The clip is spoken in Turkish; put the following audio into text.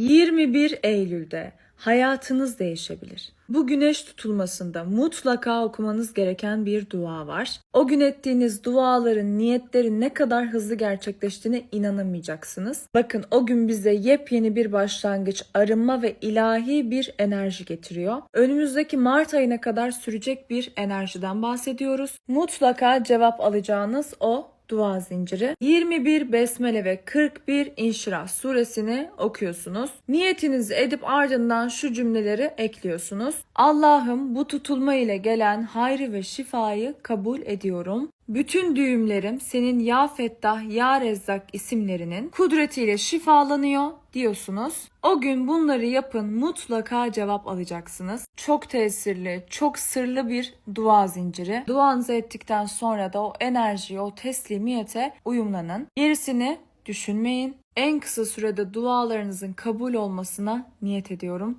21 Eylül'de hayatınız değişebilir. Bu güneş tutulmasında mutlaka okumanız gereken bir dua var. O gün ettiğiniz duaların, niyetlerin ne kadar hızlı gerçekleştiğine inanamayacaksınız. Bakın o gün bize yepyeni bir başlangıç, arınma ve ilahi bir enerji getiriyor. Önümüzdeki Mart ayına kadar sürecek bir enerjiden bahsediyoruz. Mutlaka cevap alacağınız o dua zinciri. 21 Besmele ve 41 İnşirah suresini okuyorsunuz. Niyetinizi edip ardından şu cümleleri ekliyorsunuz. Allah'ım bu tutulma ile gelen hayrı ve şifayı kabul ediyorum. Bütün düğümlerim senin ya Fettah ya Rezzak isimlerinin kudretiyle şifalanıyor diyorsunuz. O gün bunları yapın mutlaka cevap alacaksınız. Çok tesirli, çok sırlı bir dua zinciri. Duanızı ettikten sonra da o enerjiye, o teslimiyete uyumlanın. Gerisini düşünmeyin. En kısa sürede dualarınızın kabul olmasına niyet ediyorum.